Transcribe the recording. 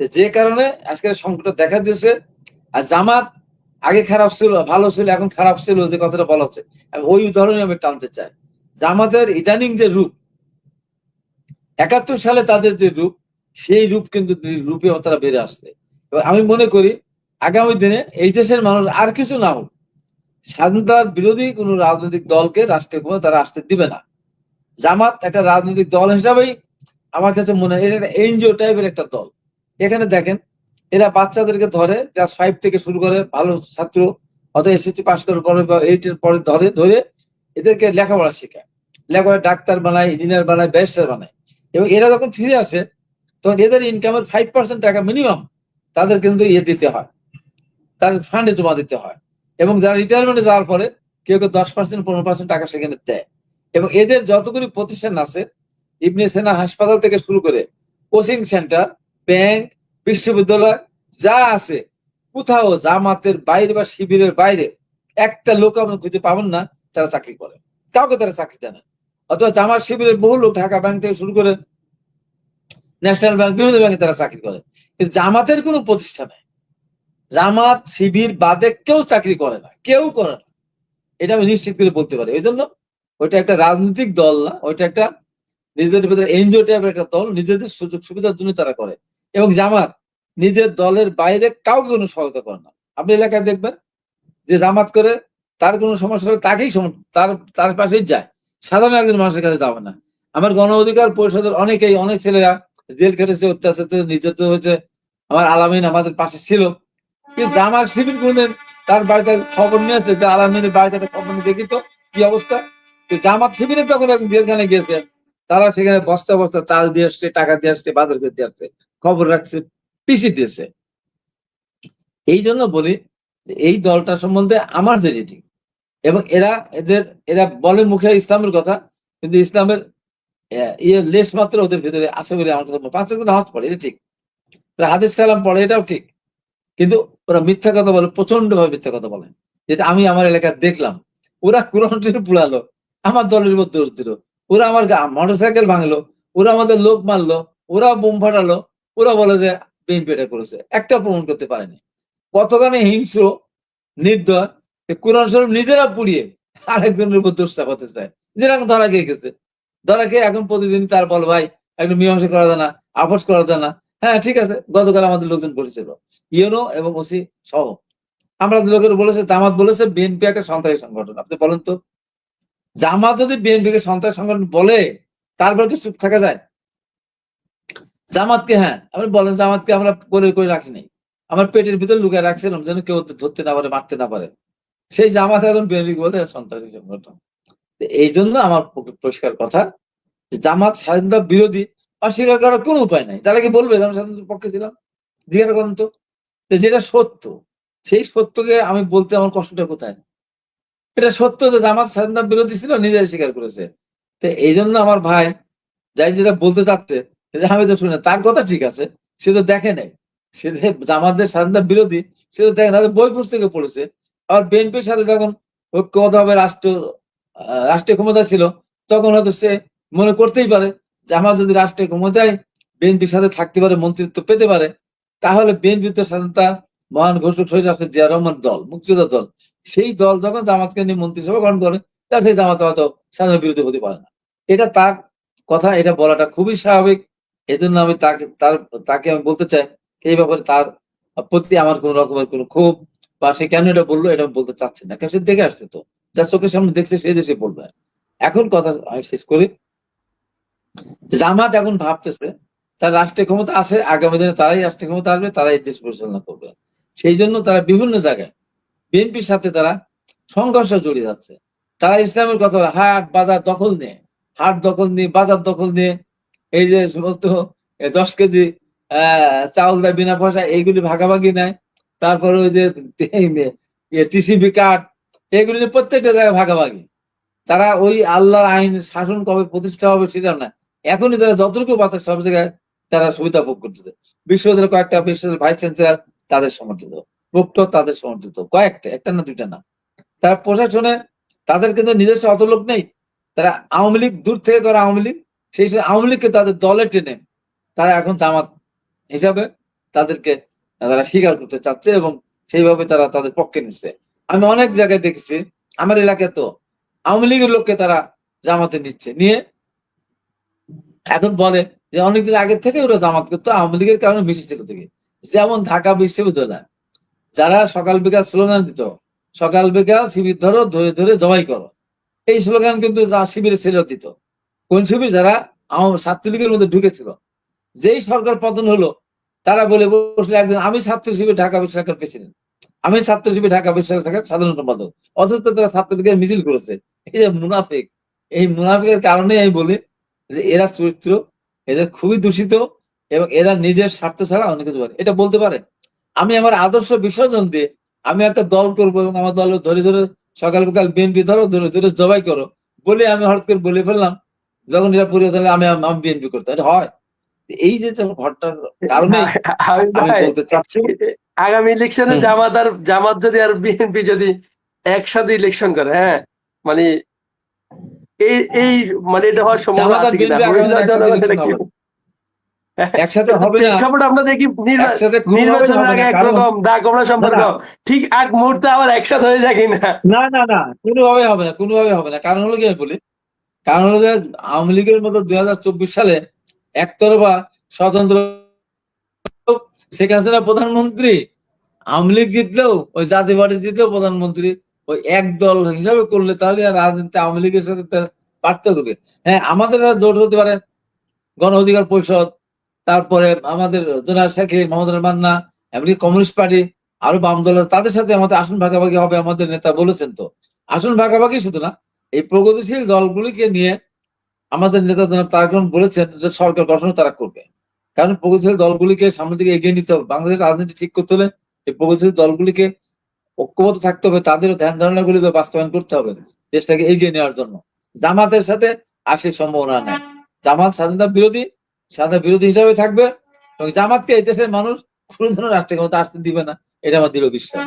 যে কারণে আজকে সংকটটা দেখা দিয়েছে। আর জামাত আগে খারাপ ছিল, ভালো ছিল, এখন খারাপ ছিল যে কথাটা বলা হচ্ছে। ওই উদাহরণই আমি টানতে চাই। জামাতের ইদানিং যে রূপ, একাত্তর সালে তাদের যে রূপ, সেই রূপ কিন্তু রূপে তারা বেড়ে আসছে। আমি মনে করি, আগামী দিনে এই দেশের মানুষ আর কিছু না হোক স্বাধীনতার বিরোধী কোন রাজনৈতিক দলকে রাষ্ট্রীয় ক্ষমতা তারা আসতে দিবে না। জামাত একটা রাজনৈতিক দল হিসাবেই আমার কাছে মনে হয় এটা এনজিও টাইপের একটা দল। এখানে দেখেন, এরা বাচ্চাদেরকে ধরে ক্লাস ফাইভ থেকে শুরু করে ভালো ছাত্র, অথবা এসএসসি পাস করার পরে বা এইটের পরে ধরে ধরে এদেরকে লেখাপড়া শেখায়। লেখাপড়া ডাক্তার বানায় ইঞ্জিনিয়ার বানায় ব্যারিস্টার বানায়। এবং এরা যখন ফিরে আসে, তখন এদের ইনকামের ফাইভ পার্সেন্ট টাকা মিনিমাম তাদের কিন্তু ইয়ে দিতে হয়। তাদের ফান্ডে জমা দিতে হয়। এবং যারা রিটায়ারমেন্টে যাওয়ার পরে কেউ কেউ দশ পার্সেন্ট পনেরো পার্সেন্ট টাকা সেখানে দেয়। এবং এদের যতগুলি প্রতিষ্ঠান আছে, ইবনে সেনা হাসপাতাল থেকে শুরু করে কোচিং সেন্টার ব্যাংক, বিশ্ববিদ্যালয়, যা আছে। কোথাও জামাতের বাইরে বা শিবিরের বাইরে একটা লোক আপনি খুঁজে পাবেন না, তারা চাকরি করে। কাউকে তারা চাকরি দেয় না। অথবা জামাত শিবিরের বহু লোক ঢাকা ব্যাংক থেকে শুরু করে ন্যাশনাল ব্যাংক, বিভিন্ন ব্যাংকে তারা চাকরি করে। কিন্তু জামাতের কোনো প্রতিষ্ঠান জামাত, শিবির বাদে কেউ চাকরি করে না, কেউ করে না। এটা আমি নিশ্চিত করে বলতে পারি। ওই জন্য ওইটা একটা রাজনৈতিক দল না, ওইটা একটা নিজেদের ভিতরে এনজিও টাইপের একটা দল, নিজেদের সুযোগ সুবিধার জন্য তারা করে। এবং জামাত নিজের দলের বাইরে কাউকে কোনো সহায়তা করে না। আপনি এলাকায় দেখবেন যে জামাত করে তার কোনো সমস্যা হলে তাকেই তার তার পাশেই যায়। সাধারণ একজন মানুষের কাছে যাবে না। আমার গণ অধিকার পরিষদের অনেকেই, অনেক ছেলেরা জেল কেটেছে অত্যাচার নির্যাতিত হয়েছে। আমার আলামিন আমাদের পাশে ছিল। কিন্তু জামাত শিবির কোনদিন তার বাড়িতে খবর নিয়েছে যে আলামিনের বাড়িতে একটা খবর দেখি তো কি অবস্থা? জামাত শিবিরে তখন জেলখানে গিয়েছে, তারা সেখানে বস্তা বস্তা চাল দিয়ে আসছে, টাকা দিয়ে আসছে, বাজার করে দিয়ে আসছে। খবর রাখছে পিসি দিয়েছে। এই জন্য বলি এই দলটা সম্বন্ধে আমার যে রেটিং এবং এরা এদের, এরা বলে মুখে ইসলামের কথা, কিন্তু ইসলামের ইয়ে লেশ মাত্র ওদের ভিতরে আছে বলে আমার হয়। পাঁচ হাত পড়ে, এটা ঠিক। হাদিস কালাম পড়ে, এটাও ঠিক। কিন্তু ওরা মিথ্যা কথা বলে প্রচণ্ড ভাবে মিথ্যা কথা বলে। যেটা আমি আমার এলাকায় দেখলাম, ওরা কোরআন পুড়ালো আমার দলের মধ্যে দিল। ওরা আমার মোটর সাইকেল ভাঙলো, ওরা আমাদের লোক মারলো ওরা বোম ফাটালো ওরা বলে যে বিএনপি এটা করেছে। একটা প্রমাণ করতে পারেনি। কতখানি হিংস্র, নির্দয় কোরআন শরীফ নিজেরা পুড়িয়ে আরেকজনের উপর দোষ চাপাতে চায়। যেরকম ধরা খেয়ে গেছে। ধরা খেয়ে এখন প্রতিদিন তার বল, ভাই, একটু মীমাংসা করা যায় না, আপোষ করা যায় না। হ্যাঁ ঠিক আছে, গতকাল আমাদের লোকজন বলেছিল। ইউনো এবং ওসি সহ। আমরা লোকের বলেছে, জামাত বলেছে বিএনপি একটা সন্ত্রাসী সংগঠন। আপনি বলেন তো? জামাত যদি বিএনপি কে সন্ত্রাসী সংগঠন বলে, তারপর কি চুপ থাকা যায়? জামাতকে হ্যাঁ আপনি বলেন জামাতকে আমরা করে করে রাখি নাই। আমার পেটের ভিতরে লুকায় রাখছিলাম যেন কেউ ধরতে না পারে, মারতে না পারে। সেই জামাত এখন বিএনপি বলে সন্ত্রাসী সংগঠন। এই জন্য আমার পরিষ্কার কথা জামাত স্বাধীনতা বিরোধী অস্বীকার করার কোনো উপায় নাই। তারা কি বলবে আমি স্বাধীনতার পক্ষে ছিলাম? জিজ্ঞাসা করেন তো। যেটা সত্য, সেই সত্যকে আমি বলতে আমার কষ্টটা কোথায়? এটা সত্য যে জামাত স্বাধীনতা বিরোধী ছিল নিজেই স্বীকার করেছে। তো এই জন্য আমার ভাই, যাই যেটা বলতে চাচ্ছে তো শুনি তার কথা ঠিক আছে সে তো দেখে নাই। সে জামাতদের স্বাধীনতা বিরোধী সে তো দেখে না বই পুস্তকে পড়েছে। আর বিএনপির সাথে যখন ঐক্যবদ্ধভাবে রাষ্ট্র আহ, রাষ্ট্রীয় ক্ষমতা ছিল তখন হয়তো সে মনে করতেই পারে যে আমার যদি রাষ্ট্রীয় ক্ষমতায় বিএনপির সাথে থাকতে পারে মন্ত্রিত্ব পেতে পারে তাহলে বিএনপি তো স্বাধীনতা মহান ঘোষক শহীদ রাষ্ট্র জিয়া রহমান দল মুক্তিযোদ্ধা দল। সেই দল যখন জামাতকে নিয়ে মন্ত্রিসভা গঠন করে তার সেই জামাত হয়তো স্বাধীনতা বিরোধী হতে পারে না। এটা তার কথা এটা বলাটা খুবই স্বাভাবিক। এই জন্য আমি তাকে, তার, তাকে আমি বলতে চাই, এই ব্যাপারে তার প্রতি আমার কোন রকমের কোনো ক্ষোভ বা সে কেন এটা বলল, এটা আমি বলতে চাচ্ছি না। কারণ সে দেখে আসছে তো যার চোখের সামনে দেখছে, সেই দেশে বলবে। এখন কথা আমি শেষ করি। জামাত এখন ভাবতেছে, তার রাষ্ট্রীয় ক্ষমতা আছে, আগামী দিনে তারাই রাষ্ট্রীয় ক্ষমতা আসবে, তারাই দেশ পরিচালনা করবে। সেই জন্য তারা বিভিন্ন জায়গায়, বিএনপির সাথে তারা সংঘর্ষ জড়িয়ে যাচ্ছে। তারা ইসলামের কথা হাট, বাজার দখল নিয়ে, হাট দখল নিয়ে, বাজার দখল নিয়ে এই যে সমস্ত দশ কেজি চাউল দেয় বিনা পয়সা এইগুলি ভাগাভাগি নেয়। তারপরে ওই যে টিসিবি কার্ড এগুলি প্রত্যেকটা জায়গায় ভাগাভাগি। তারা ওই আল্লাহর আইন, শাসন কবে প্রতিষ্ঠা হবে সেটা না। এখনই তারা যতটুকু পাচ্ছে সব জায়গায় তারা সুবিধা ভোগ করতেছে। বিশ্ববিদ্যালয় কয়েকটা বিশ্ববিদ্যালয় ভাইস চ্যান্সেলার তাদের সমর্থিত। প্রক্টর তাদের সমর্থিত। কয়েকটা, একটা না দুইটা না। তারা প্রশাসনে তাদের কিন্তু নিজস্ব অত লোক নেই। তারা আওয়ামী লীগ, দূর থেকে করে আওয়ামী লীগ সেই সময় আওয়ামী লীগকে তাদের দলে টেনে তারা এখন জামাত হিসাবে তাদেরকে তারা স্বীকার করতে চাচ্ছে এবং সেইভাবে তারা তাদের পক্ষে নিচ্ছে। আমি অনেক জায়গায় দেখেছি, আমার এলাকায় তো আওয়ামী লীগের লোককে তারা জামাতে নিচ্ছে। নিয়ে এখন বলে যে অনেকদিন আগের থেকে ওরা জামাত করতো, আওয়ামী লীগের কারণে মিশে ছিল থেকে যেমন ঢাকা বিশ্ববিদ্যালয়, যারা সকাল বিকাল স্লোগান দিত, সকাল বিকাল শিবির ধরো, ধরে ধরে জবাই করো। এই স্লোগান কিন্তু শিবিরের ছেলে দিত। কোন শিবির যারা আওয়ামী ছাত্রলীগের মধ্যে ঢুকেছিল, যেই সরকার পতন হলো, তারা বলে বসলে একদিন, আমি ছাত্র শিবির ঢাকা বিশ্ববিদ্যালয়ের প্রেসিডেন্ট আমি ছাত্র শিবির ঢাকা বিশ্ববিদ্যালয়ের সাধারণ সম্পাদক, অথচ তারা ছাত্রলীগের মিছিল করেছে। এই যে মুনাফিক, এই মুনাফিকের কারণে আমি বলি যে এরা চরিত্র, এদের খুবই দূষিত এবং এরা নিজের স্বার্থ ছাড়া অনেক কিছু পারে এটা বলতে পারে আমি আমার আদর্শ বিসর্জন দিয়ে আমি একটা দল করব এবং আমার দল ধরে ধরে সকাল বিকাল বিএনপি ধরো, ধরে ধরে জবাই করো, বলে আমি হঠাৎ করে বলে ফেললাম যখন এরা পরিবর্তন হলে আমি আমি বিএনপি করতে এটা হয়। এই যে ঘটনার কারণে আমি আমি বলতে চাচ্ছি আগামী ইলেকশনে জামাত আর জামাত যদি আর বিএনপি যদি একসাথে ইলেকশন করে হ্যাঁ মানে এই এই মানে এটা হওয়ার সম্ভাবনা আছে একসাথে এটা কি- হবে। না। আমরা দেখি নির্বা- একসাথে কোনোভাবেই নির্বাচনের হবে আগে না, একরকম দা কমলা সম্পর্ক। ঠিক এক মুহূর্তে আবার একসাথে হয়ে যায় কিনা? না না না। কোনোভাবে হবে না কোনোভাবে হবে না। কারণ হলো কি আমি বলি কারণ হলো যে আওয়ামী লীগের মতো দুই হাজার চব্বিশ সালে একতরফা স্বতন্ত্র শেখ হাসিনা প্রধানমন্ত্রী, আওয়ামী লীগ জিতলেও, ওই জাতি পার্টি জিতলেও প্রধানমন্ত্রী ওই এক দল হিসাবে করলে তাহলে রাজনীতি আওয়ামী লীগের সাথে তার পার্থক্য কি? হ্যাঁ আমাদের জোট হতে পারে গণ অধিকার পরিষদ, তারপরে আমাদের জোনার শেখে, মোহাম্মদ মান্না, এমনকি কমিউনিস্ট পার্টি, আরও বাম দল তাদের সাথে আমাদের আসন ভাগাভাগি হবে, আমাদের নেতা বলেছেন তো আসন ভাগাভাগি শুধু না এই প্রগতিশীল দলগুলিকে নিয়ে আমাদের নেতা জনাব বলেছেন যে সরকার গঠন তারা করবে। কারণ প্রগতিশীল দলগুলিকে সামনের দিকে এগিয়ে নিতে হবে। বাংলাদেশের রাজনীতি ঠিক করতে হলে এই প্রগতিশীল দলগুলিকে ঐক্যবদ্ধ থাকতে হবে তাদের ধ্যান ধারণা ধারণাগুলি বাস্তবায়ন করতে হবে দেশটাকে এগিয়ে নেওয়ার জন্য। জামাতের সাথে আসে সম্ভাবনা নেই। জামাত স্বাধীনতা বিরোধী স্বাধীনতা বিরোধী হিসাবে থাকবে এবং জামাতকে এই দেশের মানুষ কোনো ধরনের রাষ্ট্রীয় ক্ষমতা আসতে দিবে না। এটা আমার দৃঢ় বিশ্বাস।